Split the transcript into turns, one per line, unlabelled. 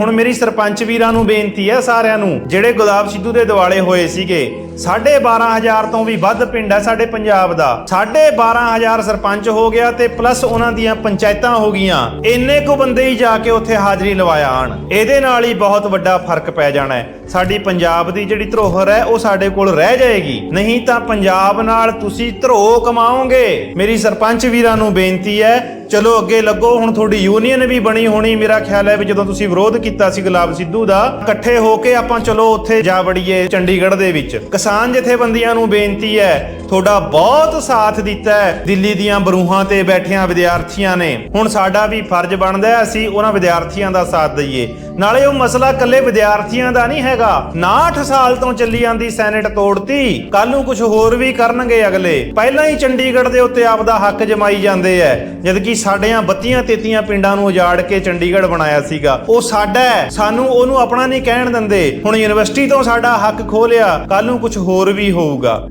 ਹੁਣ ਮੇਰੀ ਸਰਪੰਚ ਵੀਰਾਂ ਨੂੰ ਬੇਨਤੀ ਹੈ ਸਾਰਿਆਂ ਨੂੰ, ਜਿਹੜੇ ਗੁਲਾਬ ਸਿੱਧੂ ਦੇ ਦਿਵਾਲੇ ਹੋਏ ਸੀਗੇ 12500 ਤੋਂ ਵੀ ਵੱਧ ਪਿੰਡ ਹੈ ਸਾਡੇ ਪੰਜਾਬ ਦਾ। 12500 ਸਰਪੰਚ ਹੋ ਗਿਆ ਤੇ ਪਲੱਸ ਉਹਨਾਂ ਦੀਆਂ ਪੰਚਾਇਤਾਂ ਹੋ ਗਈਆਂ। ਇੰਨੇ ਕੁ ਬੰਦੇ ਹੀ ਜਾ ਕੇ ਉੱਥੇ ਹਾਜ਼ਰੀ ਲਵਾਇਆ ਆਣ। ਇਹਦੇ ਨਾਲ ਹੀ ਬਹੁਤ ਵੱਡਾ ਫ਼ਰਕ ਪੈ ਜਾਣਾ ਹੈ। ਸਾਡੀ ਪੰਜਾਬ ਦੀ ਜਿਹੜੀ ਧਰੋਹਰ ਹੈ, ਉਹ ਸਾਡੇ ਕੋਲ ਰਹਿ ਜਾਏਗੀ। ਨਹੀਂ ਤਾਂ ਪੰਜਾਬ ਨਾਲ ਤੁਸੀਂ ਧਰੋ ਕਮਾਓਗੇ। ਮੇਰੀ ਸਰਪੰਚ ਵੀਰਾਂ ਨੂੰ ਬੇਨਤੀ ਹੈ, ਚਲੋ ਅੱਗੇ ਲੱਗੋ, ਹੁਣ ਤੁਹਾਡੀ ਯੂਨੀਅਨ ਵੀ ਬਣੀ ਹੋਣੀ। ਮੇਰਾ ਖਿਆਲ ਹੈ ਵੀ ਜਦੋਂ ਤੁਸੀਂ ਵਿਰੋਧ ਕੀਤਾ ਸੀ ਗੁਲਾਬ ਸਿੱਧੂ ਦਾ, ਇਕੱਠੇ ਹੋ ਕੇ ਆਪਾਂ ਚਲੋ ਉੱਥੇ ਜਾ ਵੜੀਏ ਚੰਡੀਗੜ੍ਹ ਦੇ ਵਿੱਚ। ਕਿਸਾਨ ਕਿਸਾਨ ਜਥੇਬੰਦੀਆਂ ਨੂੰ ਬੇਨਤੀ ਹੈ, ਤੁਹਾਡਾ ਬਹੁਤ ਸਾਥ ਦਿੱਤਾ ਹੈ, ਦਿੱਲੀ ਦੀਆਂ ਬਰੂਹਾਂ ਤੇ ਬੈਠਿਆਂ ਵਿਦਿਆਰਥੀਆਂ ਨੇ। ਹੁਣ ਸਾਡਾ ਵੀ ਫਰਜ਼ ਬਣਦਾ ਹੈ, ਅਸੀਂ ਉਹਨਾਂ ਵਿਦਿਆਰਥੀਆਂ ਦਾ ਸਾਥ ਦਈਏ। ਨਾਲੇ ਉਹ ਮਸਲਾ ਇਕੱਲੇ ਵਿਦਿਆਰਥੀਆਂ ਦਾ ਨਹੀਂ ਹੈਗਾ। 69 ਸਾਲ ਤੋਂ ਚੱਲੀ ਜਾਂਦੀ ਸੈਨੇਟ ਤੋੜਤੀ। ਕੱਲ ਨੂੰ ਕੁਝ ਹੋਰ ਵੀ ਕਰਨਗੇ ਅਗਲੇ। ਪਹਿਲਾਂ ਹੀ ਚੰਡੀਗੜ੍ਹ ਦੇ ਉੱਤੇ ਆਪਦਾ ਹੱਕ ਜਮਾਈ ਜਾਂਦੇ ਐ। ਜਦਕਿ ਸਾਡਿਆਂ ਬੱਤੀਆਂ ਤੇਤੀਆਂ ਪਿੰਡਾਂ ਨੂੰ ਉਜਾੜ ਕੇ ਚੰਡੀਗੜ੍ਹ ਬਣਾਇਆ ਸੀਗਾ। ਉਹ ਸਾਡਾ ਸਾਨੂੰ ਉਹਨੂੰ ਆਪਣਾ ਨਹੀਂ ਕਹਿਣ ਦਿੰਦੇ। ਹੁਣ ਯੂਨੀਵਰਸਿਟੀ ਤੋਂ ਸਾਡਾ ਹੱਕ ਖੋਲਿਆ ਕੱਲ ਨੂੰ ਕੁਝ ਹੋਰ ਵੀ ਹੋਊਗਾ।